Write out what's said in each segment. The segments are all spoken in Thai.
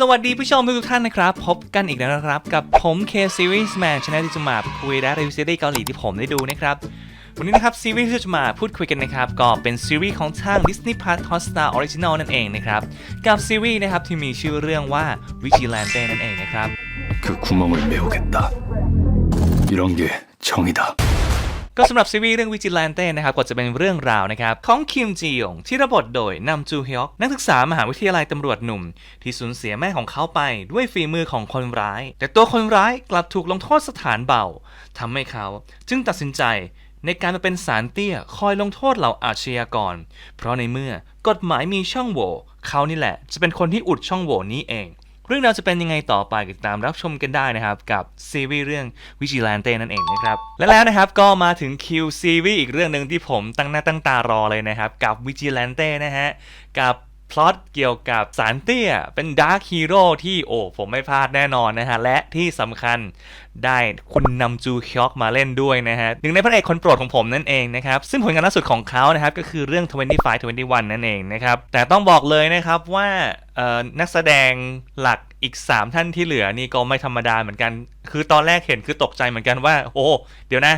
สวัสดีผู้ชมทุกท่านนะครับ พบกันอีกแล้วนะครับ กับผม K Series Man ช anel ที่จะมาคุยและรีวิวซีรีส์เกาหลีที่ผมได้ดูนะครับ วันนี้นะครับซีรีส์ที่จะมาพูดคุยกันนะครับ ก็เป็นซีรีส์ของทาง Disney Plus Hotstar Original นั่นเองนะครับ กับซีรีส์นะครับที่มีชื่อเรื่องว่า Vigilante นั่นเองนะครับ 그 구멍을 메우겠다. 이런 게 정이다. ก็สำหรับซีรีส์เรื่อง Vigilante นะครับก็จะเป็นเรื่องราวนะครับของคิมจียงที่รับบทโดยนัมจูฮยอกนักศึกษามหาวิทยาลัยตำรวจหนุ่ม ที่สูญเสียแม่ของเขาไปด้วยฝีมือของคนร้าย แต่ตัวคนร้ายกลับถูกลงโทษสถานเบาทำให้เขาจึงตัดสินใจในการมาเป็นสารเตี้ยคอยลงโทษเหล่าอาชญากร เพราะในเมื่อกฎหมายมีช่องโหว่เขานี่แหละ จะเป็นคนที่อุดช่องโหว่นี้เอง เรื่องราวจะเป็นยังไงต่อไปติดตามรับชมกันได้นะครับ กับซีรีส์เรื่องวิจิแลนเต้นั่นเองนะครับ และแล้วนะครับก็มาถึงคิวซีรีส์อีกเรื่องหนึ่งที่ผมตั้งหน้าตั้งตารอเลยนะครับ กับวิจิแลนเต้นะฮะกับ พล็อตเกี่ยวกับสารเตี้ย เป็นดาร์คฮีโร่ที่โอ้ผมไม่พลาดแน่นอนนะฮะ และที่สำคัญได้คุณนำจูฮยอกมาเล่นด้วยนะฮะหนึ่งในพระเอกคนโปรดของผมนั่นเองนะครับ ซึ่งผลงานล่าสุดของเขานะครับ ก็คือเรื่อง 25 21 นั่นเองนะครับ แต่ต้องบอกเลยนะครับว่านักแสดงหลักอีก 3 ท่านที่เหลือนี่ก็ไม่ธรรมดาเหมือนกัน คือตอนแรกเห็นคือตกใจเหมือนกันว่า โอ้ เดี๋ยวนะ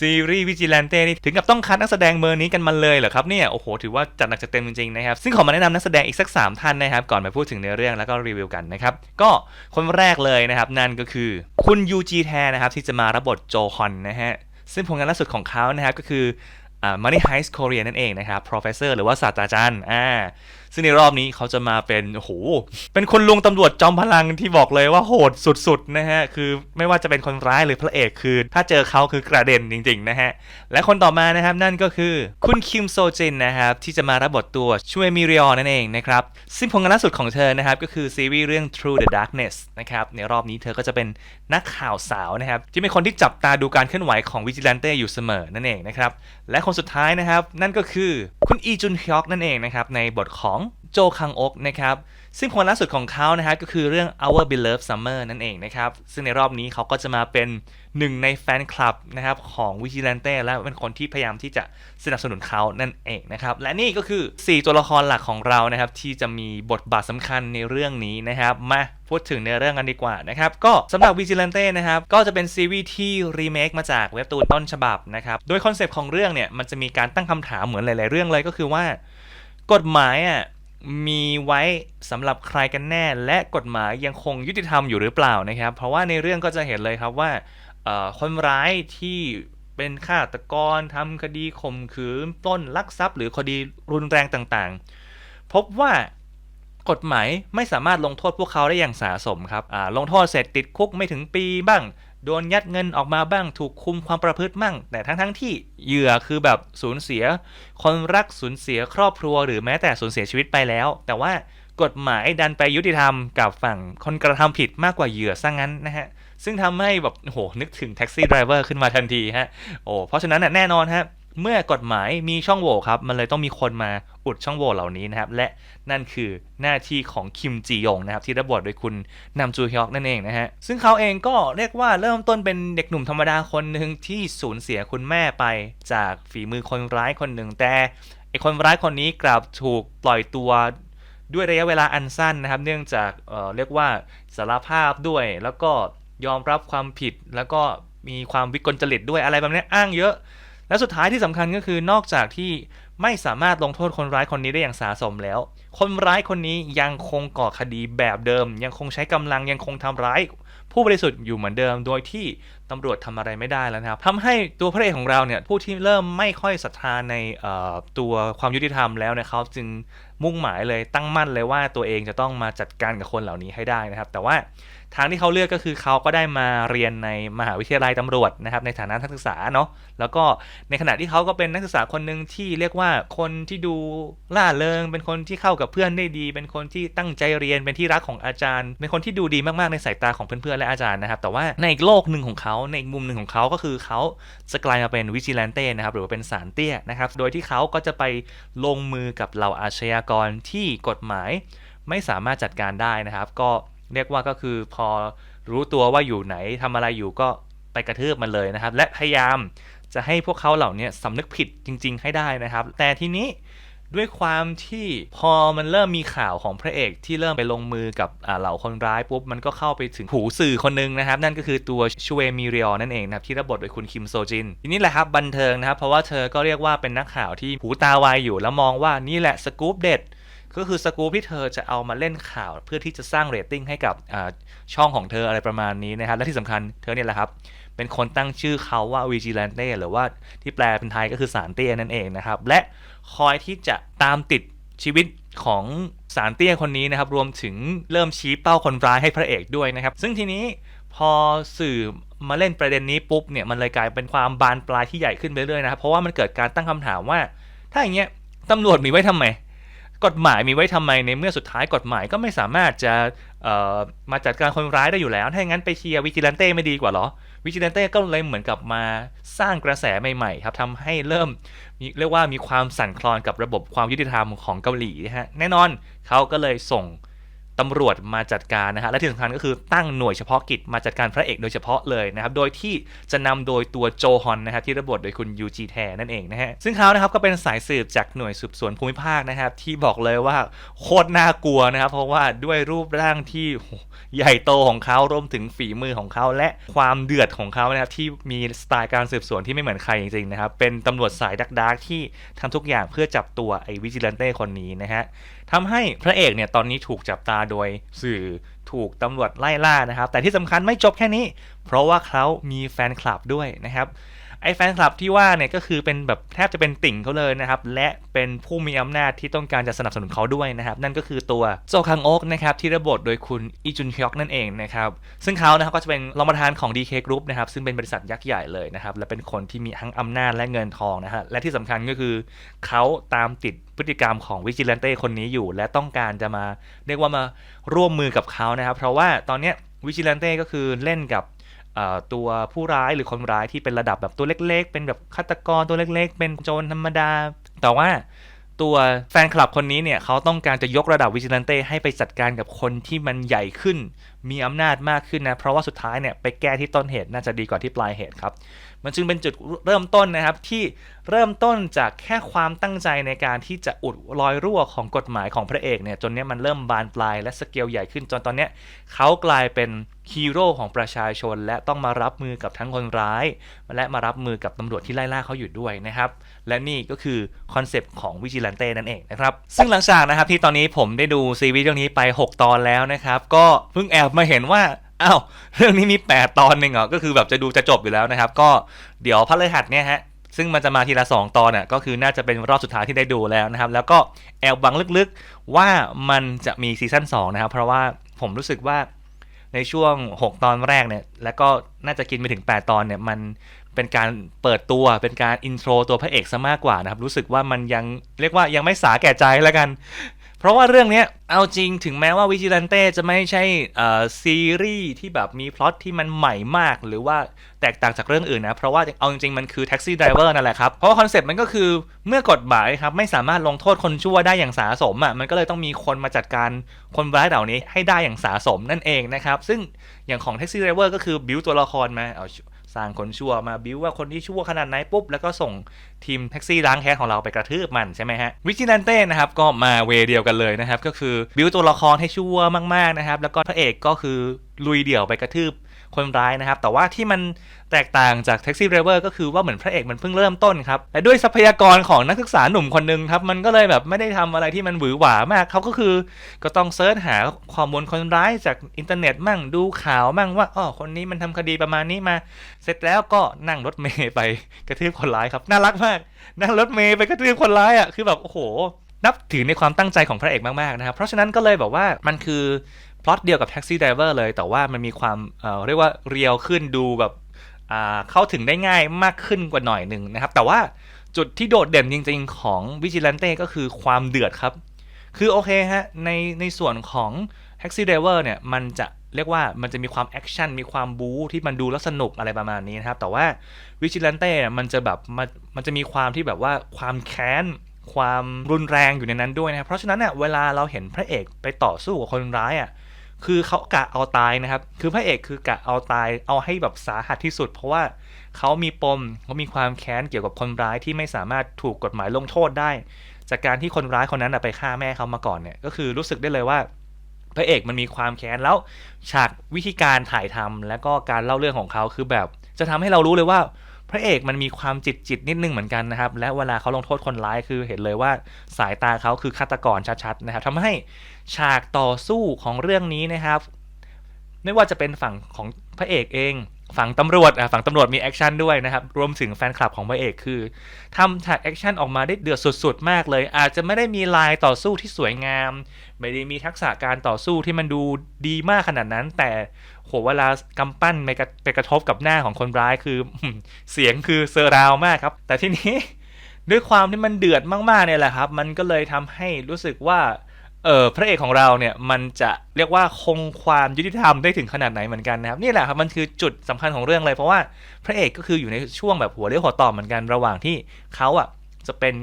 ซีรีส์วิจิแลนเต้นี่ถึงกับต้องคัดนักแสดงเบอร์นี้กันมาเลยเหรอครับเนี่ยโอ้โหถือว่าจัดหนักจัดเต็มจริงๆนะครับซึ่งขอมาแนะนำนักแสดงอีกสัก 3 ท่านนะครับก่อนไปพูดถึงเนื้อเรื่องแล้วก็รีวิวกันนะครับก็คนแรกเลยนะครับนั่นก็คือคุณยูจีแทนะครับที่จะมารับบทโจฮอนนะฮะซึ่งผลงานล่าสุดของเขานะครับก็คืออ่า Money Heist Korea นั่นเองนะครับ professor หรือว่าศาสตราจารย์อ่า ซึ่งในรอบนี้เขาจะมาเป็นโอ้โหเป็นคนลุงตำรวจจอมพลังที่บอกเลยว่าโหดสุดๆนะฮะคือไม่ว่าจะเป็นคนร้ายหรือพระเอกคือ ถ้าเจอเขาคือกระเด็นจริงๆนะฮะและคนต่อมานะครับนั่นก็คือคุณคิมโซจินนะครับที่จะมารับบทตัวช่วยมิริอนั่นเองนะครับซึ่งผลงานล่าสุดของเธอนะครับก็คือซีรีส์เรื่อง True the Darkness นะครับในรอบนี้เธอก็จะเป็นนักข่าวสาวนะครับที่เป็นคนที่จับตาดูการเคลื่อนไหวของวิจิแลนเต้อยู่เสมอนั่นเองนะครับและคนสุดท้ายนะครับนั่นก็คือคุณอีจุนฮยอกนั่นเองนะครับในบทของ โจคังอกนะครับ ซึ่งผลล่าสุดของเขานะครับก็คือเรื่อง Our Beloved Summer นั่นเองนะครับ ซึ่งในรอบนี้เขาก็จะมาเป็นหนึ่งในแฟนคลับนะครับของ Vigilante และเป็นคนที่พยายามที่จะสนับสนุนเขานั่นเองนะครับ และนี่ก็คือ 4 ตัวละครหลักของเรานะครับ ที่จะมีบทบาทสำคัญในเรื่องนี้นะครับ มาพูดถึงในเรื่องกันดีกว่านะครับ ก็สำหรับ Vigilante นะครับ ก็จะเป็นซีรีส์ที่รีเมคมาจากเว็บตูนต้นฉบับนะครับ โดยคอนเซปต์ของเรื่องเนี่ยมันจะมีการตั้งคำถามเหมือนหลาย ๆ เรื่องเลยก็คือว่ากฎหมายอะ มีไว้สำหรับใครกันแน่ และกฎหมายยังคงยุติธรรมอยู่หรือเปล่านะครับ เพราะว่าในเรื่องก็จะเห็นเลยครับว่าคนร้ายที่เป็นฆาตกรทำคดีข่มขืนปล้นลักทรัพย์ หรือคดีรุนแรงต่างๆ พบว่ากฎหมายไม่สามารถลงโทษพวกเขาได้อย่างสาสมครับลงโทษเสร็จติดคุกไม่ถึงปีบ้าง โดนยัดเงินออกมาบ้างถูกคุมความประพฤติมั่ง แต่ทั้งๆที่เหยื่อคือแบบสูญเสีย คนรักสูญเสียครอบครัวหรือแม้แต่สูญเสียชีวิตไปแล้ว แต่ว่ากฎหมายดันไปยุติธรรมกับฝั่งคนกระทำผิดมากกว่าเหยื่อซะงั้นนะฮะ ซึ่งทำให้แบบโหนึกถึงแท็กซี่ไดรเวอร์ขึ้นมาทันทีฮะโอ้เพราะฉะนั้นน่ะแน่นอนฮะ เมื่อกฎหมายมีช่องโหว่ครับ มันเลยต้องมีคนมาอุดช่องโหว่เหล่านี้นะครับ และนั่นคือหน้าที่ของคิมจียงนะครับ ที่รับบทโดยคุณนำจูฮยอกนั่นเองนะฮะ ซึ่งเขาเองก็เรียกว่าเริ่มต้นเป็นเด็กหนุ่มธรรมดาคนหนึ่งที่สูญเสียคุณแม่ไปจากฝีมือคนร้ายคนหนึ่ง แต่ไอคนร้ายคนนี้กลับถูกปล่อยตัวด้วยระยะเวลาอันสั้นนะครับ เนื่องจากเเรียกว่าสารภาพด้วย แล้วก็ยอมรับความผิดแล้วก็มีความวิกลจริตด้วยอะไรแบบนี้อ้างเยอะ และสุดท้ายที่สำคัญก็คือนอกจากที่ไม่สามารถลงโทษคนร้ายคนนี้ได้อย่างสาสมแล้ว คนร้ายคนนี้ยังคงก่อคดีแบบเดิม ยังคงใช้กำลังยังคงทำร้ายผู้บริสุทธิ์อยู่เหมือนเดิม โดยที่ตำรวจทำอะไรไม่ได้แล้วนะครับทำให้ตัวพระเอกของเราเนี่ยผู้ที่เริ่มไม่ค่อยศรัทธาในตัวความยุติธรรมแล้วเนี่ยเขาจึงมุ่งหมายเลยตั้งมั่นเลยว่าตัวเองจะต้องมาจัดการกับคนเหล่านี้ให้ได้นะครับ แต่ว่าทางที่เขาเลือกก็คือเขาก็ได้มาเรียนในมหาวิทยาลัยตำรวจนะครับในฐานะนักศึกษาเนาะแล้วก็ในขณะที่เขาก็เป็นนักศึกษาคนหนึ่งที่เรียกว่าคนที่ดูล่าเริง เป็นคนที่เข้ากับเพื่อนได้ดี เป็นคนที่ตั้งใจเรียนเป็นที่รักของอาจารย์ เป็นคนที่ดูดีมากๆในสายตาของเพื่อนๆและอาจารย์นะครับแต่ว่าในอีกโลกหนึ่งของเขาในอีกมุมหนึ่งของเขาก็คือเขาจะกลายมาเป็นวิจิแลนเต้นะครับหรือว่าเป็นสารเตี้ยนะครับ โดยที่เขาก็จะไปลงมือกับเหล่าอาชญากรที่กฎหมายไม่สามารถจัดการได้นะครับ ก็เรียกว่าก็คือพอรู้ตัวว่าอยู่ไหนทำอะไรอยู่ก็ไปกระทืบมันเลยนะครับ และพยายามจะให้พวกเขาเหล่านี้สำนึกผิดจริง ๆ ให้ได้นะครับ แต่ทีนี้ ด้วยความที่พอมันเริ่มมีข่าวของพระเอกที่เริ่มไปลงมือกับเหล่าคนร้ายปุ๊บมันก็เข้าไปถึงหูสื่อคนหนึงนะครับ นั่นก็คือตัวชเวมิเรียนั่นเองนะครับที่รับบทโดยคุณคิมโซจินทีนี้แหละครับบันเทิงนะครับ เพราะว่าเธอก็เรียกว่าเป็นนักข่าวที่หูตาไวอยู่แล้วมองว่านี่แหละสกู๊ปเด็ดก็คือสกู๊ปที่เธอจะเอามาเล่นข่าวเพื่อที่จะสร้างเรตติ้งให้กับช่องของเธออะไรประมาณนี้นะครับและที่สำคัญเธอเนี่ยแหละครับ เป็นคนตั้งชื่อเขาว่า Vigilante หรือว่าที่แปลเป็นไทยก็คือสารเตี้ยนั่นเองนะครับ และคอยที่จะตามติดชีวิตของสารเตี้ยคนนี้นะครับ รวมถึงเริ่มชี้เป้าคนร้ายให้พระเอกด้วยนะครับ ซึ่งทีนี้พอสื่อมาเล่นประเด็นนี้ปุ๊บเนี่ยมันเลยกลายเป็นความบานปลายที่ใหญ่ขึ้นไปเรื่อยๆนะครับเพราะว่ามันเกิดการตั้งคำถามว่า ถ้าอย่างเงี้ยตำรวจมีไว้ทำไม กฎหมายมีไว้ทำไมในเมื่อสุดท้ายกฎหมายก็ไม่สามารถจะ มาจัดการคนร้ายได้อยู่แล้ว ถ้าอย่างนั้นไปเชียร์วิจิลันเต้ไม่ดีกว่าเหรอ วิจิลันเต้ก็เลยเหมือนกับมาสร้างกระแสใหม่ๆครับทำให้เริ่มเรียกว่ามีความสั่นคลอนกับระบบความยุติธรรมของเกาหลีนะฮะ แน่นอนเขาก็เลยส่ง ตำรวจมาจัดการนะฮะและที่สำคัญก็คือตั้งหน่วยเฉพาะกิจมาจัดการพระเอกโดยเฉพาะเลยนะครับโดยที่จะนำโดยตัวโจฮอนนะครับที่รับทโดยคุณยูจีแทนั่นเองนะฮะซึ่งเขานะครับก็เป็นสายสืบจากหน่วยสืบสวนภูมิภาคนะครับที่บอกเลยว่าโคตรน่ากลัวนะครับเพราะว่าด้วยรูปร่างที่ใหญ่โตของเขารวมถึงฝีมือของเขาและความเดือดของเขานะครับที่มีสไตล์การสืบสวนที่ไม่เหมือนใครจริงๆนะครับเป็นตำรวจสายดักๆที่ทำทุกอย่างเพื่อจับตัวไอ้วิจิลันเต้คนนี้นะฮะ ทำให้พระเอกเนี่ยตอนนี้ถูกจับตาโดยสื่อถูกตำรวจไล่ล่านะครับ แต่ที่สำคัญไม่จบแค่นี้ เพราะว่าเขามีแฟนคลับด้วยนะครับ ไอ้แฟนคลับที่ว่าเนี่ยก็คือเป็นแบบแทบจะเป็นติ่งเขาเลยนะครับ และเป็นผู้มีอำนาจที่ต้องการจะสนับสนุนเขาด้วยนะครับ นั่นก็คือตัวโจคังโอกนะครับที่ระบทโดยคุณอีจุนฮยอกนั่นเองนะครับ ซึ่งเขานะครับก็จะเป็นรองประธานของ DK Group นะครับซึ่งเป็นบริษัทยักษ์ใหญ่เลยนะครับ และเป็นคนที่มีทั้งอำนาจและเงินทองนะฮะและที่สำคัญก็คือเขาตามติดพฤติกรรมของวิจิลันเต้คนนี้อยู่ และต้องการจะมาเรียกว่ามาร่วมมือกับเขานะครับ เพราะว่าตอนเนี้ยวิจิลันเต้ก็คือเล่นกับ ตัวผู้ร้ายหรือคนร้ายที่เป็นระดับแบบตัวเล็ก ๆ เป็นแบบฆาตกรตัวเล็ก ๆ เป็นโจรธรรมดา แต่ว่าตัวแฟนคลับคนนี้เนี่ยเขาต้องการจะยกระดับวิจิลันเต้ให้ไปจัดการกับคนที่มันใหญ่ขึ้น มีอำนาจมากขึ้นนะ เพราะว่าสุดท้ายเนี่ยไปแก้ที่ต้นเหตุน่าจะดีกว่าที่ปลายเหตุครับ มันจึงเป็นจุดเริ่มต้นนะครับที่เริ่มต้นจากแค่ความตั้งใจในการที่จะอุดรอยรั่วของกฎหมายของพระเอกเนี่ยจนเนี้ยมันเริ่มบานปลายและสเกลใหญ่ขึ้นจนตอนเนี้ยเขากลายเป็นฮีโร่ของประชาชน และต้องมารับมือกับทั้งคนร้าย และมารับมือกับตำรวจที่ไล่ล่าเขาอยู่ด้วยนะครับ และนี่ก็คือคอนเซปต์ของวิจิลันเต้นั่นเองนะครับ ซึ่งหลังจากนะครับที่ตอนนี้ผมได้ดูซีรีส์เรื่องนี้ไป 6 ตอนแล้วนะครับ ก็เพิ่งแอบมาเห็นว่าอ้าวเรื่องนี้มี 8 ตอนหนึ่งเหรอก็คือแบบจะดูจะจบอยู่แล้วนะครับ ก็เดี๋ยวพระฤหัสเนี่ยฮะซึ่งมันจะมาทีละ 2 ตอนน่ะก็คือน่าจะเป็นรอบสุดท้ายที่ได้ดูแล้วนะครับ แล้วก็แอบบังลึกๆว่ามันจะมีซีซั่น2นะครับ เพราะว่าผมรู้สึกว่าในช่วง 6 ตอนแรกเนี่ย แล้วก็น่าจะกินไปถึง 8 ตอนเนี่ย มันเป็นการเปิดตัวเป็นการอินโทรตัวพระเอกซะมากกว่านะครับ รู้สึกว่ามันยังเรียกว่ายังไม่สาแก่ใจแล้วกัน เพราะว่าเรื่องนี้เอาจริงถึงแม้ว่าวิจิลันเต้จะไม่ใช่ซีรีส์ที่แบบมีพล็อตที่มันใหม่มาก หรือว่าแตกต่างจากเรื่องอื่นนะ เพราะว่าเอาจริงๆมันคือแท็กซี่ไดรเวอร์นั่นแหละครับ เพราะว่าคอนเซ็ปต์มันก็คือเมื่อกฎหมายครับไม่สามารถลงโทษคนชั่วได้อย่างสาสมอะมันก็เลยต้องมีคนมาจัดการคนร้ายเหล่านี้ให้ได้อย่างสาสมนั่นเองนะครับซึ่งอย่างของแท็กซี่ไดรเวอร์ก็คือบิวตัวละครมาเอา สร้างคนชั่วมาบิวว่าคนที่ชั่วขนาดไหนปุ๊บ แล้วก็ส่งทีมแท็กซี่ล้างแค้นของเราไปกระทืบมันใช่ไหมฮะวิจิลันเต้นะครับก็มาเวเดียวกันเลยนะครับ ก็คือบิวตัวละครให้ชั่วมากๆนะครับ แล้วก็พระเอกก็คือลุยเดี่ยวไปกระทืบ คนร้ายนะครับ แต่ว่าที่มันแตกต่างจากแท็กซี่ไดรเวอร์ก็คือว่าเหมือนพระเอกมันเพิ่งเริ่มต้นครับและด้วยทรัพยากรของนักศึกษาหนุ่มคนหนึงครับ มันก็เลยแบบไม่ได้ทำอะไรที่มันหวือหวามากเขาก็คือ ก็ต้องเซิร์ชหาข้อมูลคนร้ายจากอินเทอร์เน็ตมั่งดูข่าวมั่งว่าอ๋อคนนี้มันทำคดีประมาณนี้มา เสร็จแล้วก็นั่งรถเมย์ไปกระทืบคนร้ายครับน่ารักมาก นั่งรถเมย์ไปกระทืบคนร้ายอะคือแบบโอ้โหนับถือในความตั้งใจของพระเอกมากๆนะครับ เพราะฉะนั้นก็เลยแบบว่ามันคือ พล็อตเดียวกับแท็กซี่ไดเวอร์เลย แต่ว่ามันมีความเเรียกว่าเรียวขึ้นดูแบบเข้าถึงได้ง่ายมากขึ้นกว่าหน่อยหนึ่งนะครับ แต่ว่าจุดที่โดดเด่นจริงๆของวิจิลันเต้ก็คือความเดือดครับ คือโอเคฮะในในส่วนของ Taxi Driver เนี่ยมันจะเรียกว่ามันจะมีความแอคชั่นมีความบู๊ที่มันดูแล้วสนุกอะไรประมาณนี้นะครับ แต่ว่าวิจิลันเต้มันจะแบบมันมันจะมีความที่แบบว่าความแค้น ความรุนแรงอยู่ในนั้นด้วยนะครับ เพราะฉะนั้นเนี่ยเวลาเราเห็นพระเอกไปต่อสู้กับคนร้ายอะ คือเขากะเอาตายนะครับ คือพระเอกคือกะเอาตาย เอาให้แบบสาหัสที่สุด เพราะว่าเขามีปมเขามีความแค้นเกี่ยวกับคนร้ายที่ไม่สามารถถูกกฎหมายลงโทษได้ จากการที่คนร้ายคนนั้นไปฆ่าแม่เขามาก่อนเนี่ย ก็คือรู้สึกได้เลยว่า พระเอกมันมีความแค้นแล้วฉากวิธีการถ่ายทำและก็การเล่าเรื่องของเขาคือแบบ จะทำให้เรารู้เลยว่า ระเอกมันมีความจิตจิตนิดนึงเหมือนกันนะครับ และเวลาเขาลงโทษคนร้ายคือเห็นเลยว่าสายตาเขาคือฆาตกรชัดๆนะครับทำให้ฉากต่อสู้ของเรื่องนี้นะครับ ไม่ว่าจะเป็นฝั่งของพระเอกเอง ฝั่งตำรวจอะฝั่งตำรวจมีแอคชั่นด้วยนะครับ รวมถึงแฟนคลับของพระเอกคือทำฉากแอคชั่นออกมาได้เดือดสุดๆ มากเลย อาจจะไม่ได้มีลายต่อสู้ที่สวยงาม ไม่ได้มีทักษะการต่อสู้ที่มันดูดีมากขนาดนั้น แต่โหเวลากำปั้นไปกระทบกับหน้าของคนร้ายคือเสียงคือเซอร์ราวมากครับ แต่ทีนี้ด้วยความที่มันเดือดมากๆเนี่ยแหละครับ มันก็เลยทำให้รู้สึกว่า เออพระเอกของเราเนี่ยมันจะเรียกว่าคงความยุติธรรมได้ถึงขนาดไหนเหมือนกันนะครับนี่แหละครับมันคือจุดสำคัญของเรื่องเลยเพราะว่าพระเอกก็คืออยู่ในช่วงแบบหัวเรียวหัวต่อเหมือนกันระหว่างที่เขาอะจะเป็น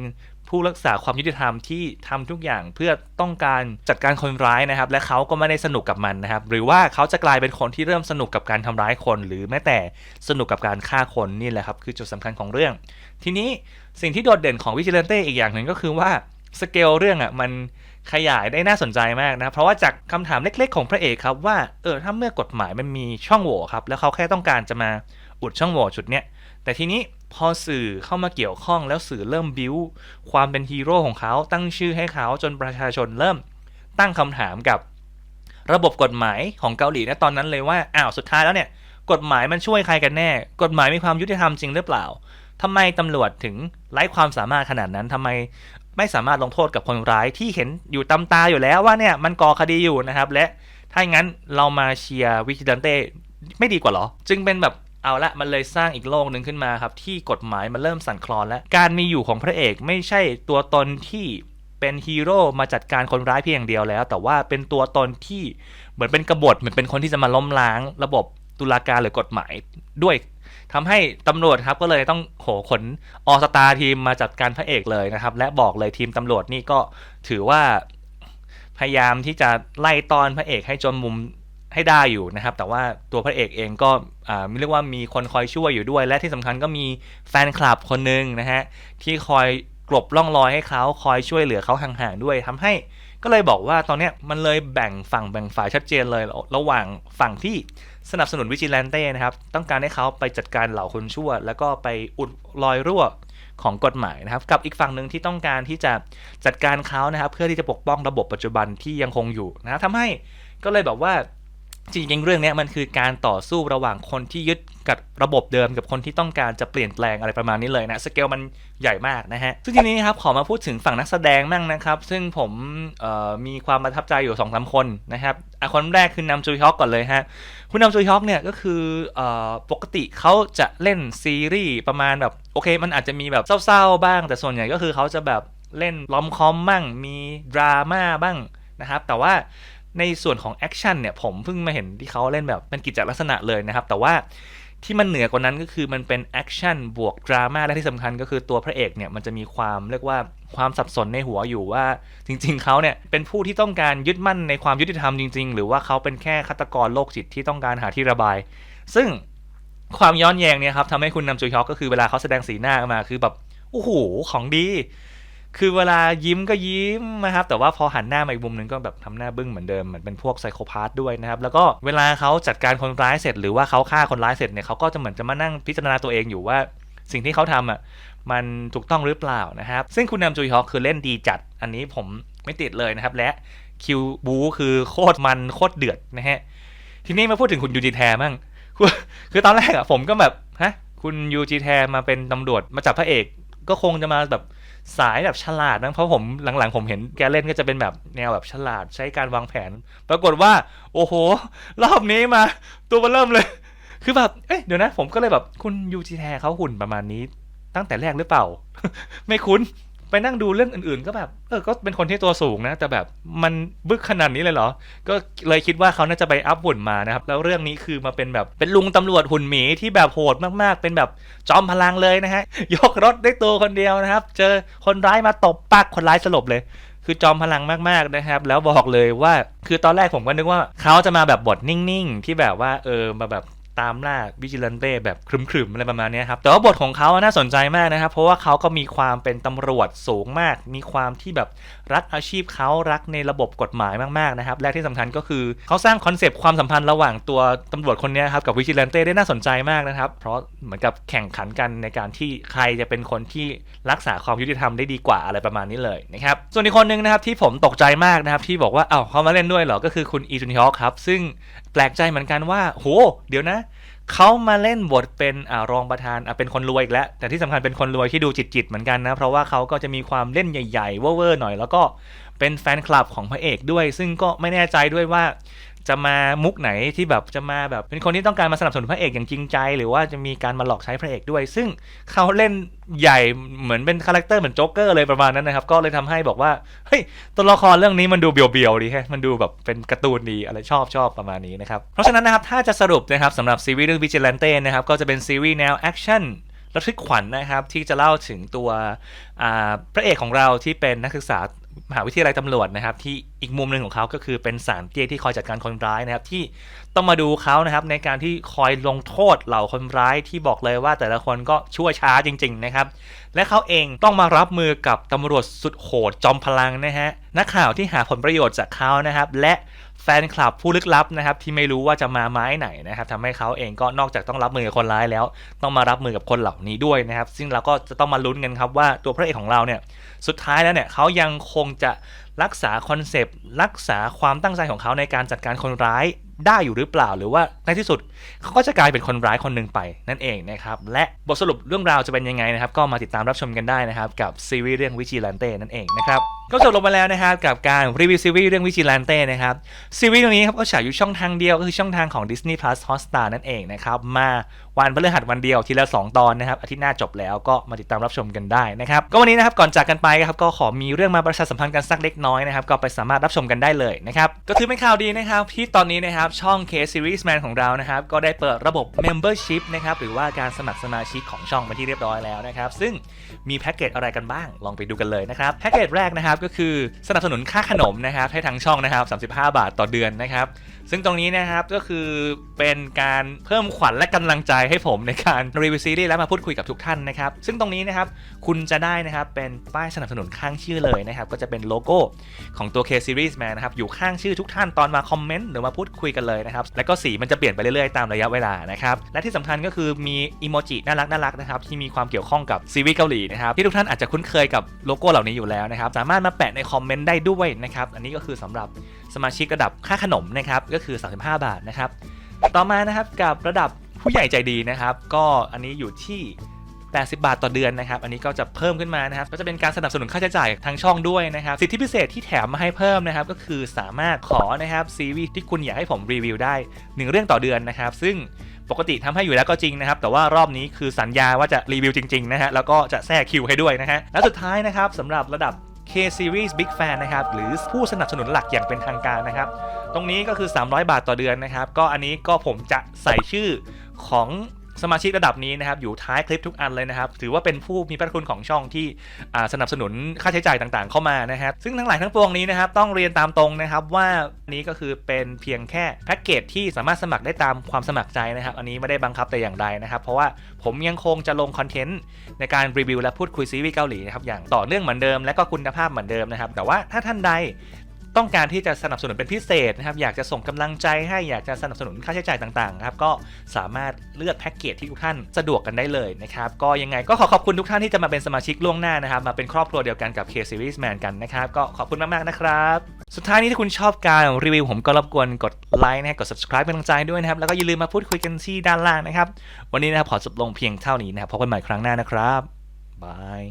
ผู้รักษาความยุติธรรมที่ทำทุกอย่างเพื่อต้องการจัดการคนร้ายนะครับ และเขาก็ไม่ได้สนุกกับมันนะครับ หรือว่าเขาจะกลายเป็นคนที่เริ่มสนุกกับการทำร้ายคน หรือแม้แต่สนุกกับการฆ่าคนนี่แหละครับคือจุดสำคัญของเรื่อง ทีนี้สิ่งที่โดดเด่นของวิจิเลนเต้อีกอย่างหนึ่งก็คือว่าสเกลเรื่องอะมัน ขยายได้น่าสนใจมากนะครับเพราะว่าจากคำถามเล็กๆของพระเอกครับว่าเออถ้าเมื่อกฎหมายมันมีช่องโหว่ครับแล้วเขาแค่ต้องการจะมาอุดช่องโหว่จุดเนี้ยแต่ทีนี้พอสื่อเข้ามาเกี่ยวข้องแล้วสื่อเริ่มบิ้วความเป็นฮีโร่ของเขาตั้งชื่อให้เขาจนประชาชนเริ่มตั้งคำถามกับระบบกฎหมายของเกาหลีณตอนนั้นเลยว่าอ้าวสุดท้ายแล้วเนี่ยกฎหมายมันช่วยใครกันแน่ กฎหมายมีความยุติธรรมจริงหรือเปล่าทำไมตำรวจถึงไร้ความสามารถขนาดนั้นทำไม ไม่สามารถลงโทษกับคนร้ายที่เห็นอยู่ตำตาอยู่แล้วว่าเนี่ยมันก่อคดีอยู่นะครับ และถ้าอย่างนั้นเรามาเชียร์วิจิดันเต้ไม่ดีกว่าเหรอ จึงเป็นแบบเอาละมันเลยสร้างอีกโลกหนึ่งขึ้นมาครับ ที่กฎหมายมันเริ่มสั่นคลอนแล้ว การมีอยู่ของพระเอกไม่ใช่ตัวตนที่เป็นฮีโร่มาจัดการคนร้ายเพียงอย่างเดียวแล้ว แต่ว่าเป็นตัวตนที่เหมือนเป็นกบฏเหมือนเป็นคนที่จะมาล้มล้าง ระบบตุลาการหรือกฎหมายด้วย ทำให้ตำรวจครับก็เลยต้องโขขนออสตาทีมมาจัดการพระเอกเลยนะครับ และบอกเลยทีมตำรวจนี่ก็ถือว่าพยายามที่จะไล่ตอนพระเอกให้จนมุมให้ได้อยู่นะครับ แต่ว่าตัวพระเอกเองก็อ่าเรียกว่ามีคนคอยช่วยอยู่ด้วย และที่สำคัญก็มีแฟนคลับคนหนึ่งนะฮะที่คอยกลบล่องรอยให้เขาคอยช่วยเหลือเขาห่างๆด้วยทำให้ก็เลยบอกว่าตอนเนี้ยมันเลยแบ่งฝั่งแบ่งฝ่ายชัดเจนเลยระหว่างฝั่งที่ สนับสนุนวิจิแลนเต้นะครับ ต้องการให้เขาไปจัดการเหล่าคนชั่ว แล้วก็ไปอุดรอยรั่วของกฎหมายนะครับ กับอีกฝั่งหนึ่งที่ต้องการที่จะจัดการเขานะครับ เพื่อที่จะปกป้องระบบปัจจุบันที่ยังคงอยู่นะทำให้ก็เลยแบบว่าจริงๆเรื่องนี้มันคือการต่อสู้ระหว่างคนที่ยึด กับระบบเดิมกับคนที่ต้องการจะเปลี่ยนแปลงอะไรประมาณนี้เลยนะสเกลมันใหญ่มากนะฮะซึ่งทีนี้ครับขอมาพูดถึงฝั่งนักแสดงมั่งนะครับ ซึ่งผมมีความประทับใจอยู่2อสคนนะครับคนแรกคือนำจูฮอกก่อนเลยฮะคุณนำจูฮอกเนี่ยก็คือเอ่อปกติเขาจะเล่นซีรีส์ประมาณแบบโอเค มันอาจจะมีแบบเศร้าๆบ้าง แต่ส่วนใหญ่ก็คือเขาจะแบบเล่นลอมคอมบ้างมีดราม่าบ้างนะครับแต่ว่าในส่วนของแอคชั่นเนี่ยผมเพิ่งมาเห็นที่เขาเล่นแบบเป็นกิจลักษณะเลยนะครับแต่ว่า ที่มันเหนือกว่านั้นก็คือมันเป็นแอคชั่นบวกดราม่าและที่สำคัญก็คือตัวพระเอกเนี่ยมันจะมีความเรียกว่าความสับสนในหัวอยู่ว่า จริง ๆเขาเนี่ยเป็นผู้ที่ต้องการยึดมั่นในความยุติธรรมจริง ๆ หรือว่าเขาเป็นแค่ฆาตกรโรคจิตที่ต้องการหาที่ระบาย ซึ่งความย้อนแยงเนี่ยครับทำให้คุณนำจุยฮอกก็คือเวลาเขาแสดงสีหน้าออกมาคือแบบโอ้โหของดี คือเวลายิ้มก็ยิ้มนะครับ แต่ว่าพอหันหน้ามาอีกมุมหนึ่งก็แบบทำหน้าบึ้งเหมือนเดิมเหมือนเป็นพวกไซโคพาธด้วยนะครับ แล้วก็เวลาเขาจัดการคนร้ายเสร็จ หรือว่าเขาฆ่าคนร้ายเสร็จเนี่ยเขาก็จะเหมือนจะมานั่งพิจารณาตัวเองอยู่ว่า สิ่งที่เขาทำอะมันถูกต้องหรือเปล่านะครับ ซึ่งคุณนำจุยฮอกคือเล่นดีจัด อันนี้ผมไม่ติดเลยนะครับ และคิวบูคือโคตรมันโคตรเดือดนะฮะ ทีนี้มาพูดถึงคุณยูจีแทมั่งคือตอนแรกอะผมก็แบบฮะคุณยูจีแทมาเป็นตำรวจมาจับพระเอก ก็คงจะมาแบบ สายแบบฉลาดนะเพราะผมหลังๆ ผมเห็นแกเล่นก็จะเป็นแบบแนวแบบฉลาดใช้การวางแผน ปรากฏว่า โอ้โห รอบนี้มา ตัวมันเริ่มเลย คือแบบเอ้ยเดี๋ยวนะ ผมก็เลยแบบคุณยูจีแทเขาหุ่นประมาณนี้ ตั้งแต่แรกหรือเปล่า ไม่คุ้น ไปนั่งดูเรื่องอื่นๆ ก็แบบเออก็เป็นคนที่ตัวสูงนะ แต่แบบมันบึกขนาดนี้เลยเหรอ ก็เลยคิดว่าเขาน่าจะไปอัพหุ่นมานะครับ แล้วเรื่องนี้คือมาเป็นแบบเป็นลุงตำรวจหุ่นหมีที่แบบโหดมากๆ เป็นแบบจอมพลังเลยนะฮะ ยกรถได้ตัวคนเดียวนะครับ เจอคนร้ายมาตบปักคนร้ายสลบเลยคือจอมพลังมากๆนะครับ แล้วบอกเลยว่าคือตอนแรกผมก็นึกว่าเขาจะมาแบบบทนิ่งๆ ที่แบบว่าเออมาแบบ ตามล่าวิจิลันเต้แบบครึมๆอะไรประมาณนี้ครับ แต่ว่าบทของเขาน่าสนใจมากนะครับ เพราะว่าเขาก็มีความเป็นตำรวจสูงมาก มีความที่แบบรักอาชีพเขารักในระบบกฎหมายมากๆนะครับ และที่สำคัญก็คือเขาสร้างคอนเซปต์ความสัมพันธ์ระหว่างตัวตำรวจคนนี้ครับกับวิจิลันเต้ได้น่าสนใจมากนะครับ เพราะเหมือนกับแข่งขันกันในการที่ใครจะเป็นคนที่รักษาความยุติธรรมได้ดีกว่าอะไรประมาณนี้เลยนะครับ ส่วนอีกคนนึงนะครับที่ผมตกใจมากนะครับที่บอกว่าเอ้าเขามาเล่นด้วยเหรอก็คือคุณอีจุนฮอกครับซึ่งแปลกใจเหมือนกันว่าโหเดี๋ยวนะ เขามาเล่นบทเป็นอรองประธานเป็นคนรวยอีกแล้ว แต่ที่สำคัญเป็นคนรวยที่ดูจิตจิตเหมือนกันนะ เพราะว่าเขาก็จะมีความเล่นใหญ่ๆเว่อร์ๆหน่อย แล้วก็เป็นแฟนคลับของพระเอกด้วย ซึ่งก็ไม่แน่ใจด้วยว่า จะมามุกไหนที่แบบจะมาแบบเป็นคนที่ต้องการมาสนับสนุนพระเอกอย่างจริงใจ หรือว่าจะมีการมาหลอกใช้พระเอกด้วย ซึ่งเขาเล่นใหญ่เหมือนเป็นคาแรคเตอร์เหมือนโจ๊กเกอร์เลยประมาณนั้นนะครับ ก็เลยทำให้บอกว่าเฮ้ยตัวละครเรื่องนี้มันดูเบียวๆดีแฮะมันดูแบบเป็นการ์ตูนดีอะไรชอบชอบประมาณนี้นะครับเพราะฉะนั้นนะครับถ้าจะสรุปนะครับสำหรับซีรีส์เรื่อง Vigilante นะครับก็จะเป็นซีรีส์แนวแอคชั่นระทึกขวัญนะครับที่จะเล่าถึงตัวพระเอกของเราที่เป็นนักศึกษา มหาวิทยาลัยตำรวจนะครับ ที่อีกมุมหนึ่งของเขาก็คือเป็นสารเตี้ยที่คอยจัดการคนร้ายนะครับ ที่ต้องมาดูเขานะครับ ในการที่คอยลงโทษเหล่าคนร้ายที่บอกเลยว่าแต่ละคนก็ชั่วช้าจริง ๆ นะครับ และเขาเองต้องมารับมือกับตำรวจสุดโหดจอมพลังนะฮะนักข่าวที่หาผลประโยชน์จากเขานะครับ และ แฟนคลับผู้ลึกลับนะครับที่ไม่รู้ว่าจะมาไม้ไหนนะครับทำให้เขาเองก็นอกจากต้องรับมือกับคนร้ายแล้ว ต้องมารับมือกับคนเหล่านี้ด้วยนะครับ ซึ่งเราก็จะต้องมาลุ้นกันครับว่าตัวพระเอกของเราเนี่ยสุดท้ายแล้วเนี่ยเขายังคงจะรักษาคอนเซปต์รักษาความตั้งใจของเขาในการจัดการคนร้ายได้อยู่หรือเปล่า หรือว่าในที่สุดเขาก็จะกลายเป็นคนร้ายคนหนึ่งไปนั่นเองนะครับและบทสรุปเรื่องราวจะเป็นยังไงนะครับก็มาติดตามรับชมกันได้นะครับกับซีรีส์เรื่องวิจิลันเต้นั่นเองนะครับ ก็จบลงไปแล้วนะครับกับการรีวิวซีรีส์เรื่องวิจิลันเต้นะครับซีรีส์เรื่องนี้ครับก็ฉายอยู่ช่องทางเดียวก็คือช่องทางของ Disney Plus Hotstar นั่นเองนะครับมาวันพฤหัสวันเดียวทีละสองตอนนะครับอาทิตย์หน้าจบแล้วก็มาติดตามรับชมกันได้นะครับก็วันนี้นะครับก่อนจากกันไปครับก็ขอมีเรื่องมาประชาสัมพันธ์กันสักเล็กน้อยนะครับก็ไปสามารถรับชมกันได้เลยนะครับก็ถือเป็นข่าวดีนะครับที่ตอนนี้นะครับช่อง K Series Man ของเรานะครับก็ได้เปิดระบบ Membership นะครับหรือว่าการสมัครสมาชิกของช่องมาที่เรียบร้อยแล้วนะครับซึ่งมีแพ็กเกจอะไรกันบ้างลองไปดูกันเลยนะครับแพ็กเกจแรกนะครับก็คือสนับสนุนค่าขนมนะครับให้ทางช่องนะครับ35 บาทต่อเดือนนะครับ ซึ่งตรงนี้นะครับก็คือเป็นการเพิ่มขวัญและกำลังใจให้ผมในการรีวิวซีรีส์และมาพูดคุยกับทุกท่านนะครับซึ่งตรงนี้นะครับคุณจะได้นะครับเป็นป้ายสนับสนุนข้างชื่อเลยนะครับก็จะเป็นโลโก้ของตัว K Series Man นะครับอยู่ข้างชื่อทุกท่านตอนมาคอมเมนต์หรือมาพูดคุยกันเลยนะครับแล้วก็สีมันจะเปลี่ยนไปเรื่อยๆตามระยะเวลานะครับและที่สำคัญก็คือมีอีโมจิน่ารักน่ารักๆนะครับที่มีความเกี่ยวข้องกับซีรีส์เกาหลีนะครับที่ทุกท่านอาจจะคุ้นเคยกับโลโก้เหล่านี้อยู่แล้วนะครับสามารถมาแปะในคอมเมนต์ได้ด้วยนะครับ อันนี้ก็คือสำหรับสมาชิกระดับค่าขนมนะครับก็คือ 35 บาทนะครับ ต่อมานะครับกับระดับผู้ใหญ่ใจดีนะครับ ก็อันนี้อยู่ที่ 80 บาทต่อเดือนนะครับ อันนี้ก็จะเพิ่มขึ้นมานะครับ ก็จะเป็นการสนับสนุนค่าใช้จ่ายทางช่องด้วยนะครับ สิทธิพิเศษที่แถมมาให้เพิ่มนะครับ ก็คือสามารถขอนะครับซีรีส์ที่คุณอยากให้ผมรีวิวได้ 1 เรื่องต่อเดือนนะครับ ซึ่งปกติทำให้อยู่แล้วก็จริงนะครับ แต่ว่ารอบนี้คือสัญญาว่าจะรีวิวจริงๆนะฮะ แล้วก็จะแทรกคิวให้ด้วยนะฮะ และสุดท้ายนะครับสำหรับระดับ K Series Big Fan นะครับหรือผู้สนับสนุนหลักอย่างเป็นทางการนะครับ ตรงนี้ก็คือ 300 บาทต่อเดือนนะครับ ก็อันนี้ก็ผมจะใส่ชื่อของ สมาชิกระดับนี้นะครับอยู่ท้ายคลิปทุกอันเลยนะครับถือว่าเป็นผู้มีพระคุณของช่องที่สนับสนุนค่าใช้จ่ายต่างๆ เข้ามานะครับซึ่งทั้งหลายทั้งปวงนี้นะครับต้องเรียนตามตรงนะครับว่านี้ก็คือเป็นเพียงแค่แพ็กเกจที่สามารถสมัครได้ตามความสมัครใจนะครับ อันนี้ไม่ได้บังคับแต่อย่างใดนะครับเพราะว่าผมยังคงจะลงคอนเทนต์ในการรีวิวและพูดคุยซีรีส์เกาหลีนะครับอย่างต่อเนื่องเหมือนเดิมและก็คุณภาพเหมือนเดิมนะครับแต่ว่าถ้าท่านใด ต้องการที่จะสนับสนุนเป็นพิเศษนะครับ อยากจะส่งกำลังใจให้อยากจะสนับสนุนค่าใช้จ่ายต่างๆครับก็สามารถเลือกแพ็กเกจที่ทุกท่านสะดวกกันได้เลยนะครับ ก็ยังไงก็ขอขอบคุณทุกท่านที่จะมาเป็นสมาชิกล่วงหน้านะครับ มาเป็นครอบครัวเดียวกันกับ K Series Man กันนะครับ ก็ขอบคุณมาก ๆ นะครับ สุดท้ายนี้ถ้าคุณชอบการรีวิวผมก็รบกวนกดไลค์นะฮะกด subscribe เป็นกำลังใจด้วยนะครับ แล้วก็อย่าลืมมาพูดคุยกันที่ด้านล่างนะครับ วันนี้นะครับขอจบลงเพียงเท่านี้นะครับพบกันใหม่ครั้งหน้านะครับบาย